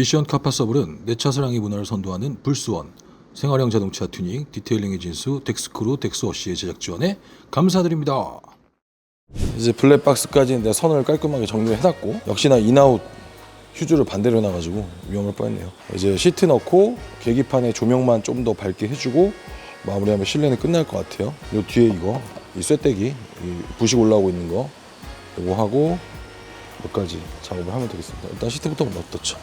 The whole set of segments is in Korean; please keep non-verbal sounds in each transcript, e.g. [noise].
미션 카파서블은 내차 사랑의 문화를 선도하는 불스원, 생활형 자동차 튜닝, 디테일링의 진수, 덱스크루, 덱스워시의 제작 지원에 감사드립니다. 이제 블랙박스까지 내 선을 깔끔하게 정리를 해놨고 역시나 인아웃 휴즈를 반대로 해놔가지고 위험할 뻔했네요. 이제 시트 넣고 계기판에 조명만 좀 더 밝게 해주고 마무리하면 실내는 끝날 것 같아요. 요 뒤에 이거 이 쇠떼기 이 부식 올라오고 있는 거 이거 하고 몇 가지 작업을 하면 되겠습니다. 일단 시트부터 먼저 넣죠.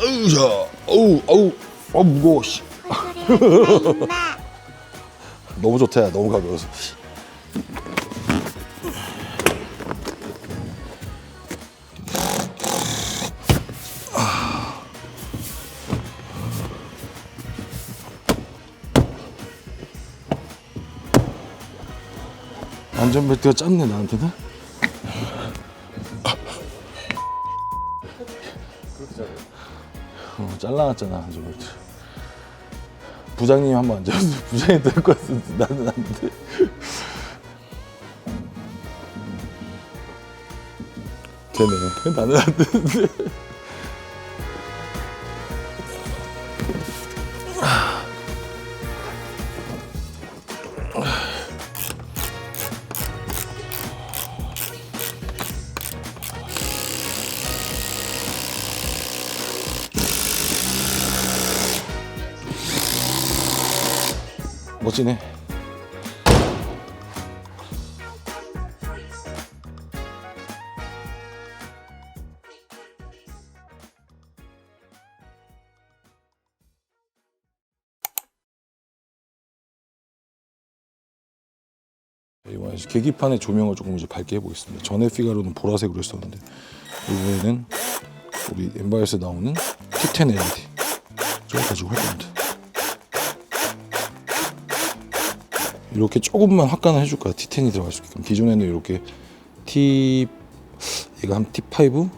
어우 자, 어우 어우 어 무거워. 씨. [laughs] 너무. 야. 너무 가벼워서. 안전벨트가 짧네 나한테는. 잘라놨잖아 안전벨트. 부장님 한번 앉아주세요. [laughs] 부장님 될 것 같은데 나는 안 돼. 되네. 나는 안 되는데. 멋지네. 이번에 계기판의 조명을 조금 이제 밝게 해보겠습니다. 전에 피가로는 보라색으로 했었는데 이번에는 우리 엠바이에서 나오는 T10 LED 저걸 가지고 할 겁니다. 이렇게 조금만 확간을 해줄 거야. T10이 들어갈 수 있게끔. 기존에는 이렇게 T 얘가 한 T5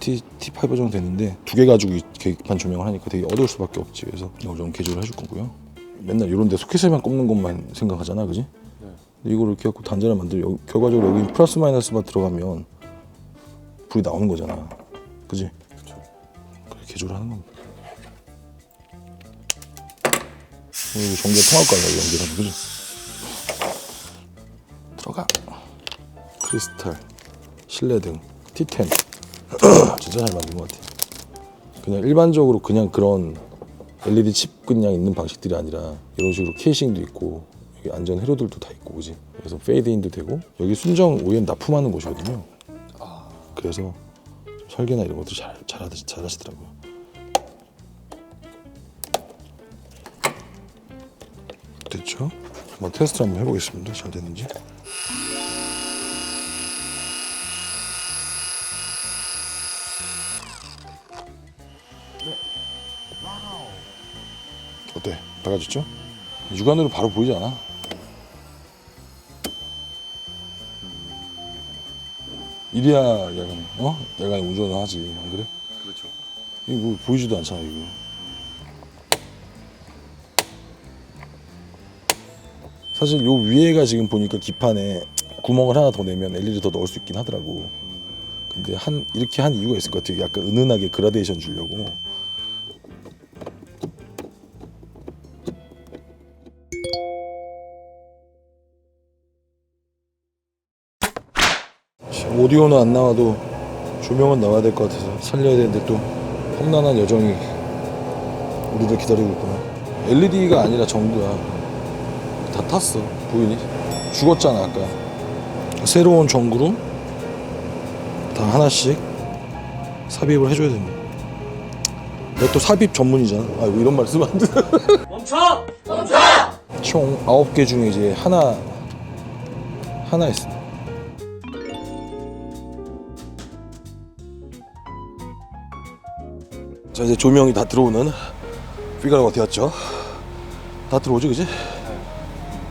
T T5 정도 되는데 두 개 가지고 이 계기판 조명을 하니까 되게 어려울 수밖에 없지. 그래서 이걸 좀 개조를 해줄 거고요. 맨날 이런 데 소켓에만 꼽는 것만 생각하잖아, 그지? 근데 이걸 이렇게 갖고 단자를 만들 여 결과적으로 여기 플러스 마이너스만 들어가면 불이 나오는 거잖아, 그지? 그렇죠. 개조를 하는 겁니다. 이거 전기가 통할 거야, 연기라면, 그지? 들어가. 크리스탈, 실내등, T10. [clears throat] 진짜 잘 만든 것 같아. 그냥 일반적으로 그냥 그런 LED 칩 그냥 있는 방식들이 아니라 이런 식으로 케이싱도 있고 여기 안전 회로들도 다 있고 그지? 그래서 페이드인도 되고 여기 순정 OEM 납품하는 곳이거든요. 그래서 좀 설계나 이런 것도 잘 잘 하시, 잘 하시더라고요. 됐죠? 한번 테스트 한번 해보겠습니다. 잘 됐는지. 밝아졌죠? 육안으로 바로 보이지 않아? 이래야 야간 어? 야간에 운전을 하지 안 그래? 그렇죠. 이거 뭐 보이지도 않잖아 이거. 사실 요 위에가 지금 보니까 기판에 구멍을 하나 더 내면 LED 더 넣을 수 있긴 하더라고. 근데 한 이렇게 한 이유가 있을 것 같아요. 약간 은은하게 그라데이션 주려고. 오디오는 안 나와도 조명은 나와야 될 것 같아서 살려야 되는데 또 험난한 여정이 우리를 기다리고 있구나. LED가 아니라 전구야. 다 탔어. 보이니? 죽었잖아 아까. 새로운 전구로 다 하나씩 삽입을 해줘야 됩니다. 내가 또 삽입 전문이잖아. 아 이런 말 쓰면 안 돼. [laughs] 멈춰! 총 아홉 개 중에 이제 하나 하나 있어. 자 이제 조명이 다 들어오는 피가로가 되었죠. 다 들어오죠, 그지?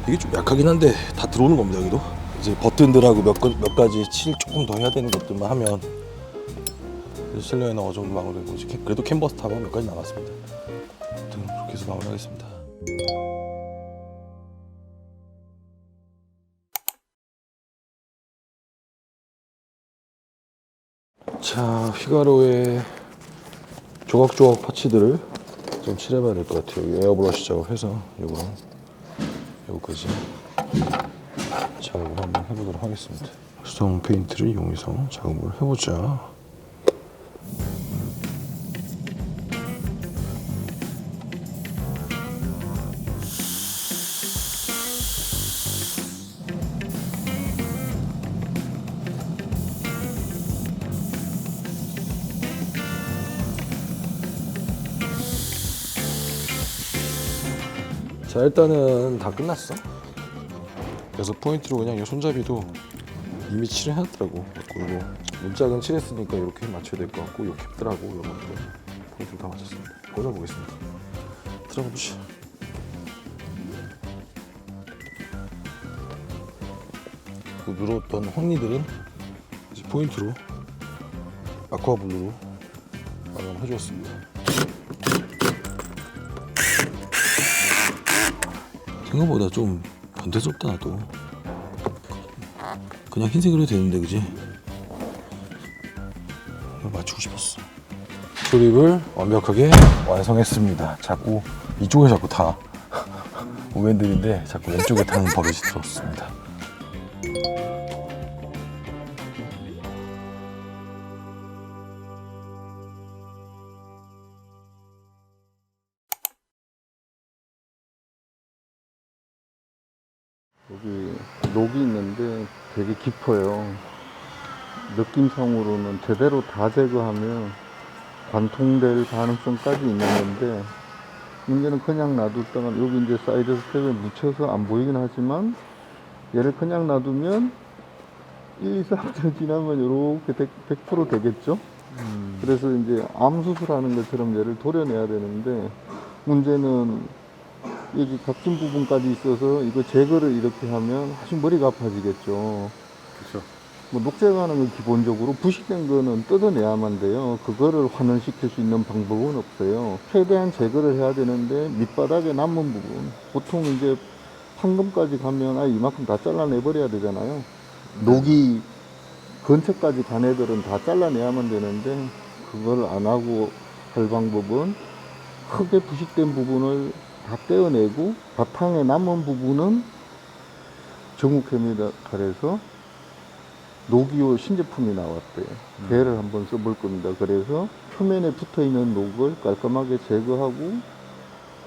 이게 좀 약하긴 한데 다 들어오는 겁니다 여기도. 이제 버튼들하고 몇, 가- 몇 가지 칠 조금 더 해야 되는 것들만 하면 실내에는 어느 정도 마무리되고 이제 캐- 그래도 캔버스 타고 몇 가지 남았습니다. 아무튼 그렇게 해서 마무리하겠습니다. 자, 휘가로의 조각조각 파츠들을 좀 칠해봐야 될 것 같아요. 여기 에어브러쉬 작업해서 요거랑 요거까지 작업을 한번 해보도록 하겠습니다. 수성 페인트를 이용해서 작업을 해보자. 자 일단은 다 끝났어. 그래서 포인트로 그냥 이 손잡이도 이미 칠해놨더라고. 그리고 문짝은 칠했으니까 이렇게 맞춰야 될 것 같고 요 캡들하고 이런 것들 포인트를 다 맞췄습니다. 꽂아보겠습니다. 들어가 보시죠. 그 honey들은 이제 포인트로 아쿠아블루로 마감해주었습니다. 생각보다 좀 변태스럽다 나도. 그냥 흰색으로 해도 되는데 그지? 맞추고 싶었어. 조립을 완벽하게 완성했습니다. 자꾸 이쪽에 자꾸 다 [laughs] 우엔들인데 자꾸 왼쪽에 타는 버릇이 들었습니다 깊어요. 느낌상으로는 제대로 다 제거하면 관통될 가능성까지 있는 건데 문제는 그냥 놔뒀다가 여기 이제 사이드 스텝에 묻혀서 안 보이긴 하지만 얘를 그냥 놔두면 1, 2, 3주 지나면 이렇게 100, 100% 되겠죠? 그래서 이제 암 수술하는 것처럼 얘를 도려내야 되는데 문제는 여기 각진 부분까지 있어서 이거 제거를 이렇게 하면 아주 머리가 아파지겠죠. 그렇죠 뭐 녹제거하는 건 기본적으로 부식된 거는 뜯어내야만 돼요. 그거를 환원시킬 수 있는 방법은 없어요. 최대한 제거를 해야 되는데 밑바닥에 남은 부분 보통 이제 황금까지 가면 아 이만큼 다 잘라내버려야 되잖아요. 녹이 근처까지 간 애들은 다 잘라내야만 되는데 그걸 안 하고 할 방법은 크게 부식된 부분을 다 떼어내고 바탕에 남은 부분은 정육회미다 그래서 녹이오 신제품이 나왔대요. 걔를 한번 써볼 겁니다. 그래서 표면에 붙어 있는 녹을 깔끔하게 제거하고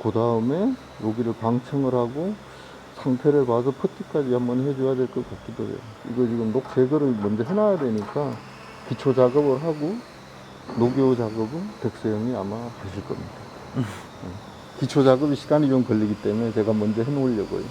그 다음에 여기를 방청을 하고 상태를 봐서 퍼티까지 한번 해줘야 될 것 같기도 해요. 이거 지금 녹 제거를 먼저 해놔야 되니까 기초 작업을 하고 녹이오 작업은 덱스 형이 아마 하실 겁니다. 네. 기초 작업이 시간이 좀 걸리기 때문에 제가 먼저 해놓으려고요.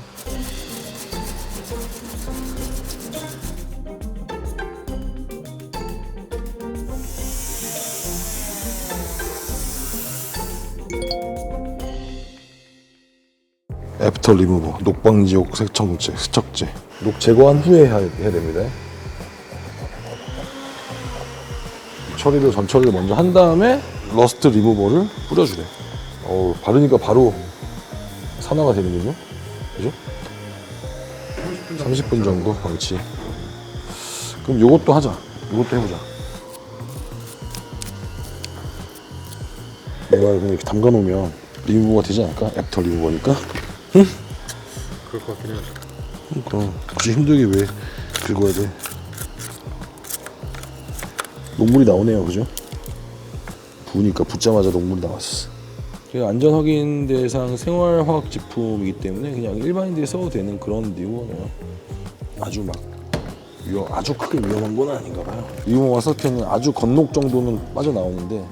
애프터 리무버 녹방지옥 세척제 세척제. 녹 제거한 후에 해야, 됩니다. 처리를 전처리를 먼저 한 다음에 러스트 리무버를 뿌려주래 어 바르니까 바로 산화가 되는 거죠 그죠? 30분 정도 방치. 그럼 요것도 하자. 요것도 해보자. 내가 이렇게 담가 놓으면 리무버가 되지 않을까? 애프터 리무버니까 그럴 것 같긴 해요. 그러니까 굳이 힘들게 왜 긁어야 돼? 녹물이 나오네요, 그죠? 부으니까 붓자마자 녹물이 나왔어. 그 안전 확인 대상 생활 화학 제품이기 때문에 그냥 일반인들이 써도 되는 그런 리무버네요. 아주 막 위험, 아주 크게 위험한 건 아닌가 봐요. 리무버 서펜은 아주 겉녹 정도는 빠져 나오는데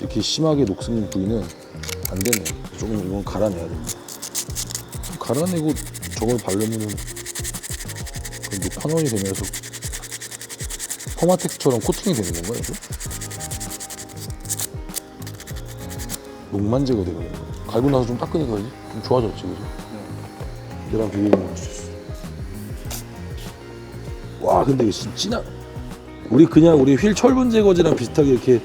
이렇게 심하게 녹슨 부위는 안 되네. 조금 이건 갈아내야 됩니다. 갈아내고 저걸 바르면은 그게 판원이 되면서 포마텍처럼 코팅이 되는 건가요? 이거? 녹만 제거되거든요. 갈고 나서 좀 닦으니까 좀 좋아졌지, 그죠? 얘랑 비교해보면 좋겠어. 와, 근데 진짜. 우리 그냥 우리 휠 철분 제거제랑 비슷하게 이렇게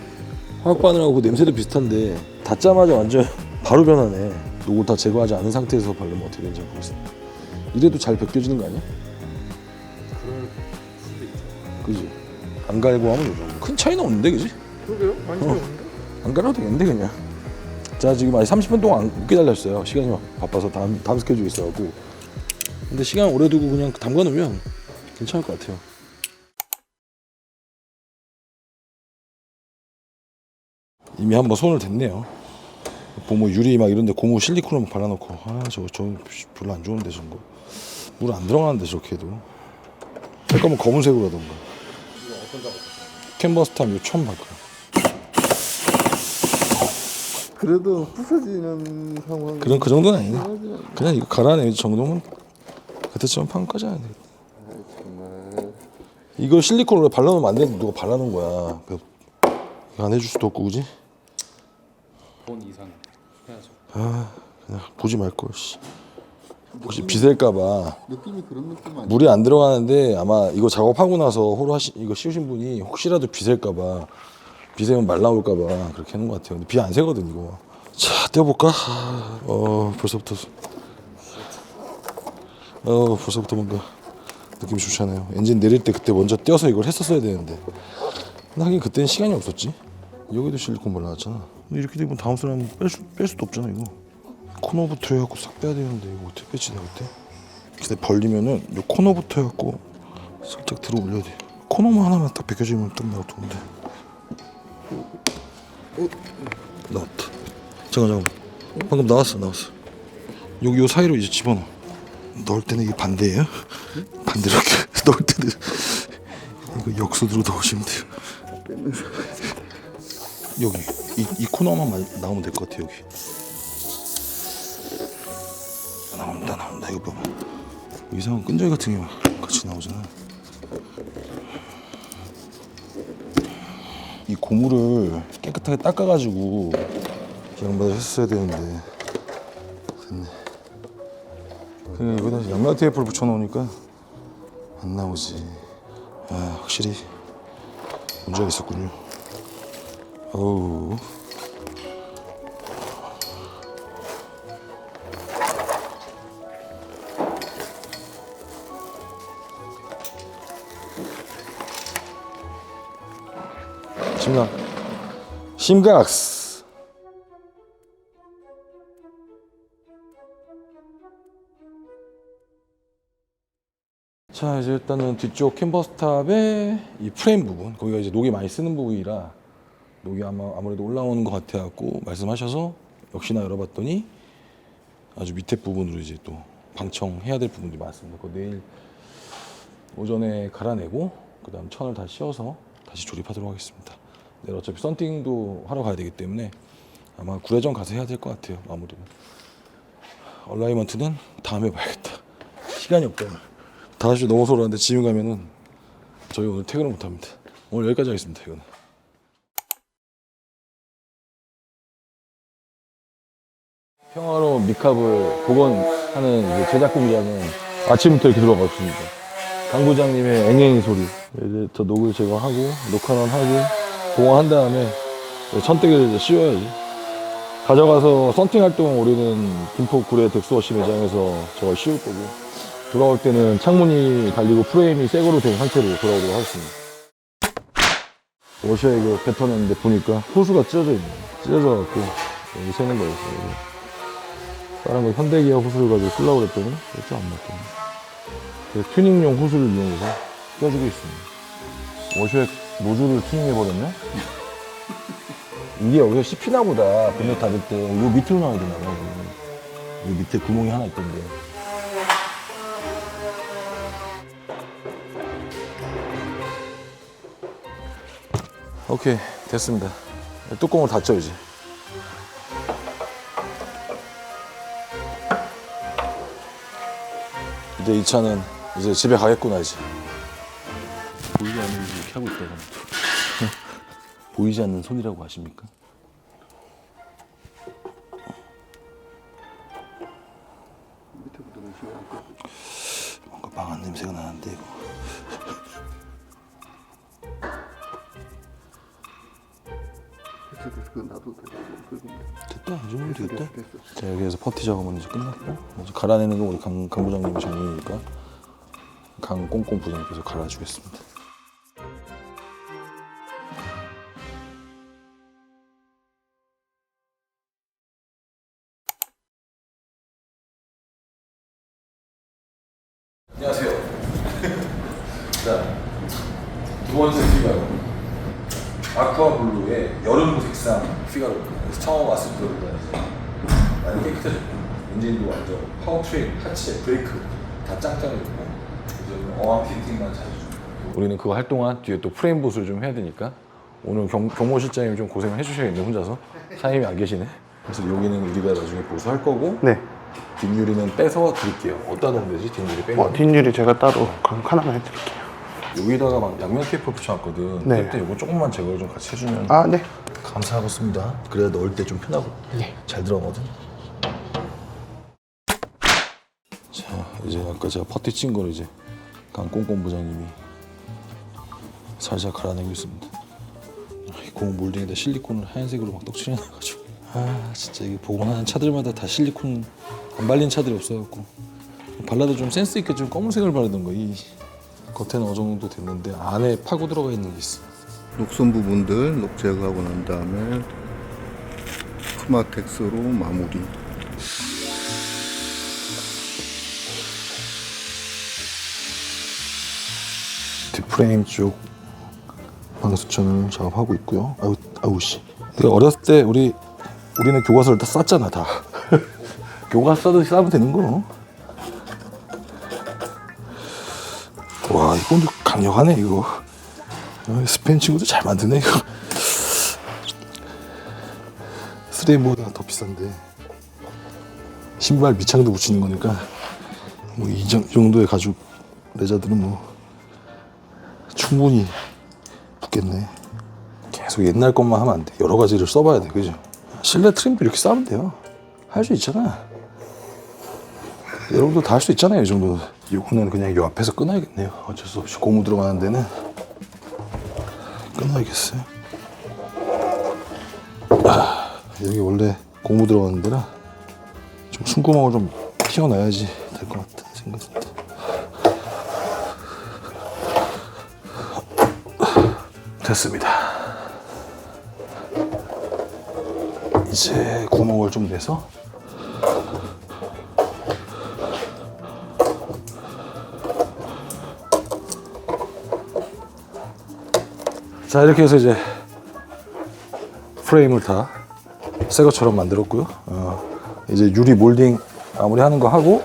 화학 반응하고 그 냄새도 비슷한데 닿자마자 완전 [laughs] 바로 변하네. 녹을 다 제거하지 않은 상태에서 바르면 어떻게 되는지 모르겠어. 이래도 잘 벗겨지는 거 아니야? 그지? 안 갈고 하면 이 정도. 큰 차이는 없는데, 그지? 그러게요? 많이 어. 없는데? 안 갈아도 되겠는데 그냥. 자 지금 아직 30분 동안 못 기다렸어요. 시간이 바빠서 다음 다음 스케줄이 있어갖고. 근데 시간 오래 두고 그냥 담가 놓으면 괜찮을 것 같아요. 이미 한번 손을 댔네요. 보모 유리 막 이런데 고무 실리콘을 막 발라놓고 아 저거 저 별로 안 좋은데 저런 거. 물 안 들어가는데 저렇게 해도. 할 거면 검은색으로 하던가. 캔버스 탑 이거 처음 봤고요. 그래도 부서지는 상황. 그런 그 정도는 아니네. 그냥 이거 갈아내 정도면 그때쯤 판 꺼져야 돼. 정말 이거 실리콘으로 발라놓으면 안 되는데 누가 발라놓은 거야. 그- 이거 안 해줄 수도 없고 그지? 본 이상. 아 그냥 보지 말 걸. 씨. 혹시 비셀까봐 느낌이 그런 느낌 아니야? 물이 안 들어가는데 아마 이거 작업하고 나서 호로 하시 이거 씌우신 분이 혹시라도 비셀까봐 비세면 말 나올까봐 그렇게 하는 것 같아요. 근데 비 안 새거든 이거. 자 떼어볼까? 어 벌써부터 어 벌써부터 뭔가 느낌이 좋지 않아요. 엔진 내릴 때 그때 먼저 떼어서 이걸 했었어야 되는데 근데 하긴 그때는 시간이 없었지. 여기도 실리콘 발라놨잖아. 이렇게 되면 다음 사람 뺄, 수, 뺄 수도 없잖아 이거. 코너부터 해갖고 싹 빼야 되는데 이거 어떻게 빼지 내가 그때? 근데 벌리면은 요 코너부터 해갖고 살짝 들어 올려야 돼. 코너만 하나만 딱 벗겨지면 딱 나올 텐데. 어? 나왔다. 잠깐 잠깐. 방금 나왔어 나왔어. 여기 요 사이로 이제 집어넣어. 넣을 때는 이게 반대예요? 반대로 이렇게 [laughs] 넣을 때는 이거 역수대로 넣으시면 돼요. 여기 이, 이 코너만 마- 나오면 될 것 같아 여기. 나온다 나온다 이거 봐봐. 이상한 끈적이 같은 게 막 같이 나오잖아. 이 고무를 깨끗하게 닦아가지고 양말을 했어야 되는데 됐네. 그냥 여기다 양말 테이프를 붙여놓으니까 안 나오지. 아 확실히 문제가 있었군요. 어우. 심각. 심각스. 자 이제 일단은 뒤쪽 캔버스탑의 이 프레임 부분 거기가 이제 녹이 많이 쓰는 부분이라 녹이 아마 아무래도 올라오는 것 같아갖고 말씀하셔서 역시나 열어봤더니 아주 밑에 부분으로 이제 또 방청해야 될 부분들이 많습니다. 그 내일 오전에 갈아내고 그다음 천을 다 씌워서 다시 조립하도록 하겠습니다. 내일 어차피 썬팅도 하러 가야 되기 때문에 아마 구례전 가서 해야 될 것 같아요. 마무리는. 얼라이먼트는 다음에 봐야겠다. 시간이 없다. 5시 넘어서 그러는데 지금 가면은 저희 오늘 퇴근을 못 합니다. 오늘 여기까지 하겠습니다. 이거는. 평화로운 미캅을 복원하는 이제 제작 공장은 아침부터 이렇게 들어가 있습니다. 강 부장님의 앵앵이 소리. 이제 저 녹을 제거하고 녹화는 하고 복원한 다음에 천대기를 이제 씌워야지. 가져가서 썬팅 활동 우리는 김포 구례 덱스워시 매장에서 저걸 씌울 거고 돌아올 때는 창문이 달리고 프레임이 새 거로 된 상태로 돌아오도록 하겠습니다. 워셔에 이거 뱉어냈는데 보니까 호수가 찢어져 있네. 찢어져 갖고 여기 새는 거였어요. 여기. 다른 거 현대기아 호수를 가지고 쓰려고 그랬더니 맞더니. 그래서 튜닝용 호수를 이용해서 껴주고 있습니다. 워셔액 노즐을 튜닝해버렸네? 이게 여기서 씹히나 보다. 본넷 닫을 때. 요 밑으로 나와야 되나 봐. 요 밑에 구멍이 하나 있던데. 오케이. 됐습니다. 뚜껑을 닫죠, 이제. 이제 이 차는 이제 집에 가겠구나, 이제. 보이지 않는 이렇게 하고 있다가. [laughs] 보이지 않는 손이라고 돼. 뭔가 망한 냄새가 나는데 이거. 됐다 이 정도면 되겠다. 자 여기에서 퍼티 작업은 이제 끝났고 갈아내는 건 우리 강, 강 부장님이 전문이니까 강 꽁꽁 부장님께서 갈아주겠습니다. 안녕하세요. [laughs] 자, 두 번째 피가로. 아쿠아 블루의 여름 색상 피가로. 처음 왔을 때보다 많이 깨끗해졌고. 엔진도 완전 파워트레인, 하체, 브레이크 다 짱짱해졌고 이제 어항 틴팅만 잘 해주고. 우리는 그거 할 동안 뒤에 또 프레임 보수를 좀 해야 되니까 오늘 경, 경모 실장님이 좀 고생을 해주셔야겠네 혼자서. 사장님이 안 계시네. 그래서 여기는 우리가 나중에 보수할 거고 네. 뒷유리는 빼서 드릴게요. 어디다 넣으면 되지? 뒷유리 빼고. 어, 뒷유리 제가 따로 그럼 하나만 해드릴게요. 여기다가 막 양면 테이프 붙여놨거든. 네. 그때 이거 조금만 제거를 좀 같이 해주면 아, 네. 감사하겠습니다. 그래야 넣을 때 좀 편하고 잘 들어가거든 자 이제 아까 제가 퍼티 친 거를 이제 강꽁꽁 부장님이 살살 갈아내고 있습니다. 이 고무 몰딩에다 실리콘을 하얀색으로 막 떡칠해놔가지고. 아 진짜 이게 복원하는 차들마다 다 실리콘 안 발린 차들이 없어갖고. 발라도 좀 센스 있게 좀 검은색을 바르던가 이 겉에는 어느 정도 됐는데 안에 파고 들어가 있는 게 있어 녹슨 부분들 녹 제거하고 난 다음에 크마텍스로 마무리. 뒷프레임 쪽 방수천을 작업하고 있고요. 아우 아우 씨. 내가 어렸을 때 우리 우리는 교과서를 다 쌌잖아 다. 교과서 싸듯이 싸면 되는 거. 와 이건 좀 강력하네 이거. 어, 스페인 친구도 잘 만드네 이거. 스레이보다 더 비싼데 신발 밑창도 붙이는 거니까 뭐 이 정도의 가죽 레자들은 뭐 충분히 붙겠네. 계속 옛날 것만 하면 안 돼. 여러 가지를 써봐야 돼, 그죠? 실내 트림도 이렇게 싸면 돼요. 할 수 있잖아. 여러분도 다 할 수 있잖아요, 이 정도. 이거는 그냥 요 앞에서 끊어야겠네요. 어쩔 수 없이 고무 들어가는 데는 끊어야겠어요. 아, 여기 원래 고무 들어가는 데라 좀 숨구멍을 좀 튀어놔야지 될 것 같은 생각이 됐습니다. 이제 구멍을 좀 내서 자 이렇게 해서 이제 프레임을 다 새 것처럼 만들었고요. 어, 이제 유리 몰딩 마무리 하는 거 하고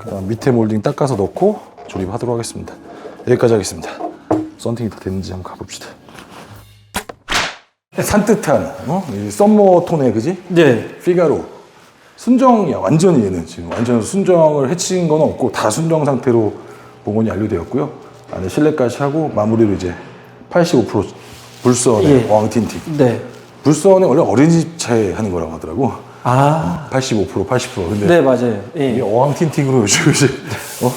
그다음 밑에 몰딩 닦아서 넣고 조립하도록 하겠습니다. 여기까지 하겠습니다. 썬팅이 다 됐는지 한번 가봅시다. 산뜻한 어? 이 썸머 톤의 그지? 네. 피가로 순정이야 완전히 얘는 지금 완전 순정을 해친 건 없고 다 순정 상태로 복원이 완료되었고요 안에 실내까지 하고 마무리로 이제 85% 불선의 예. 어항 틴팅 네. 불선은 원래 어린이집 차에 하는 거라고 하더라고 아. 85% 80% 근데 네, 맞아요. 이게 예. 어항 틴팅으로 요즘 이제 어?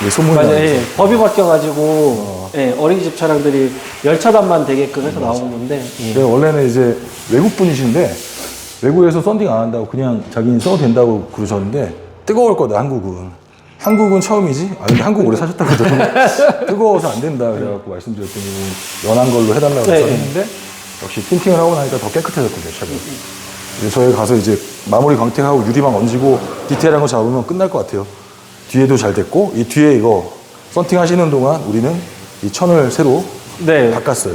이게 소문이 맞아요. 나면서 예. 법이 바뀌어가지고 예, 어린이집 차량들이 열차단만 되게끔 해서 나온 건데. 예. 근데 원래는 이제 외국 분이신데 외국에서 썬딩 안 한다고 그냥 자기는 써도 된다고 그러셨는데 뜨거울 거다 한국은. 한국은 처음이지? 아 근데 한국 오래 사셨다거든 [laughs] 뜨거워서 안 된다 그래갖고 말씀드렸더니 연한 걸로 해달라고 네. 했는데 역시 틴팅을 하고 나니까 더 깨끗해졌거든요 차가 그래서 저희 가서 이제 마무리 광택하고 유리망 얹고 디테일한 거 잡으면 끝날 것 같아요. 뒤에도 잘 됐고 이 뒤에 이거 썬팅 하시는 동안 우리는 이 천을 새로 네. 바꿨어요.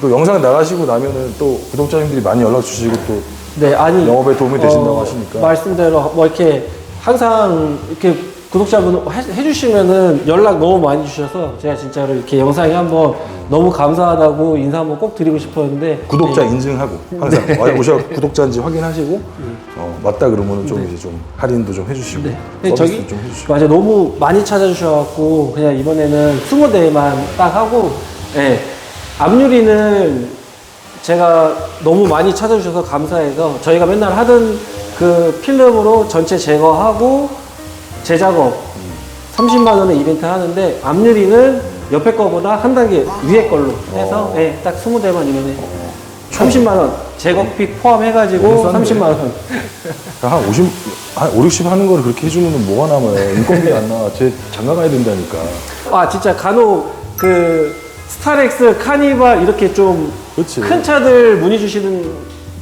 또 영상 나가시고 나면은 또 구독자님들이 많이 연락 주시고 또 네, 아니 어, 영업에 도움이 되신다고 하시니까. 말씀대로 뭐 이렇게 항상 이렇게 구독자분 해- 해주시면은 연락 너무 많이 주셔서 제가 진짜로 이렇게 영상에 한번 너무 감사하다고 인사 한번 꼭 드리고 싶었는데 구독자 네. 인증하고 항상 [laughs] 와 오셔 구독자인지 확인하시고 어, 맞다 그러면은 좀 이제 좀 할인도 좀 해주시고 네. 근데 서비스도 저기 좀 해주시고. 맞아 너무 많이 찾아주셔갖고 그냥 이번에는 20대만 딱 하고 예. 앞유리는 제가 너무 많이 찾아주셔서 감사해서 저희가 맨날 하던 그 필름으로 전체 제거하고 재작업 30만 원의 이벤트 하는데 앞유리는 옆에 거보다 한 단계 위에 걸로 해서 예, 딱 20대만 이번에 30만 원 제거픽 포함해가지고 너무 싼데? 30만 원 한 50, 한 5, 60 하는 거를 그렇게 해주면 뭐가 남아요 인건비 안 나와 제 장가 가야 된다니까 아 진짜 간혹 그 스타렉스, 카니발 이렇게 좀 그치. 큰 차들 문의 주시는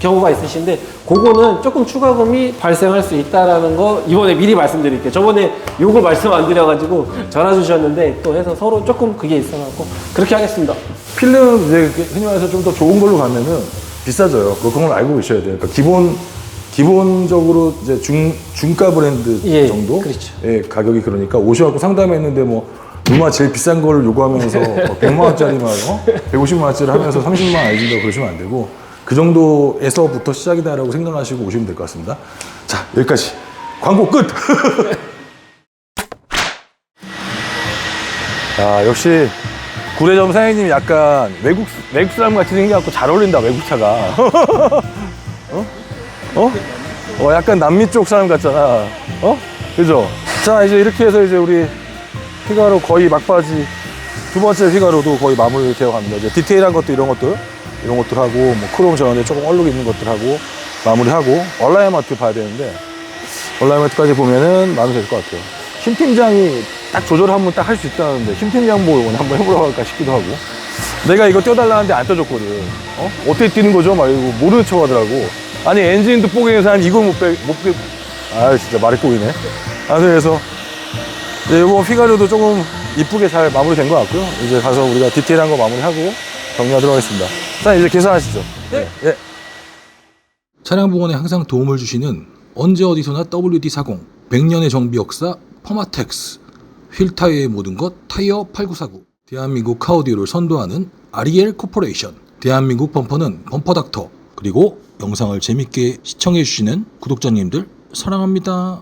경우가 있으신데 그거는 조금 추가금이 발생할 수 있다라는 거 이번에 미리 말씀드릴게요. 저번에 요거 말씀 안 드려가지고 전화 주셨는데 또 해서 서로 조금 그게 있어갖고 그렇게 하겠습니다. 필름 이제 흔히 말해서 좀 더 좋은 걸로 가면은 비싸져요. 그걸 알고 계셔야 돼요. 그러니까 기본 기본적으로 이제 중 중가 브랜드 예, 정도 그렇죠. 예, 가격이 그러니까 오셔갖고 상담했는데 뭐 누마 제일 비싼 거를 요구하면서 뭐 100만 원짜리만 어? 150만 원짜리 하면서 30만 원 알준다고 그러시면 안 되고 그 정도에서부터 시작이다라고 생각하시고 오시면 될 것 같습니다. 자 여기까지 광고 끝. 야 [laughs] 역시 구례점 사장님이 약간 외국 외국 사람 같이 생겨갖고 잘 어울린다 외국 차가. 어? 어? 어 약간 남미 쪽 사람 같잖아. 어? 그죠? 자 이제 이렇게 해서 이제 우리 피가로 거의 막바지 두 번째 피가로도 거의 마무리 되어 갑니다. 이제 디테일한 것도 이런 것들 이런 것들 하고 뭐 크롬 전원에 조금 얼룩 있는 것들 하고 마무리하고 얼라인 마트 봐야 되는데 얼라인 마트까지 보면은 마무리 될것 같아요. 심 팀장이 딱 조절하면 딱 할 수 있다는데 심 팀장 뭐 한번 해보러 갈까 싶기도 하고 내가 이거 떼어달라는데 안 떼줬거든. 어? 어떻게 뛰는 거죠? 막 이러고 모르는 척 하더라고. 아니 엔진도 뽀개는 사람 이걸 못 빼, 못 빼. 아 진짜 말이 꼬이네. 아 그래서 네, 이번 피가르도 조금 이쁘게 잘 마무리된 것 같고요. 이제 가서 우리가 디테일한 거 마무리하고 정리하도록 하겠습니다. 자, 이제 계산하시죠. 네. 예. 차량 보건에 항상 도움을 주시는 언제 어디서나 WD40 100년의 정비 역사 퍼마텍스 휠 타이어의 모든 것 타이어 8949 대한민국 카오디오를 선도하는 아리엘 코퍼레이션. 대한민국 범퍼는 범퍼 닥터. 그리고 영상을 재밌게 시청해 주시는 구독자님들 사랑합니다.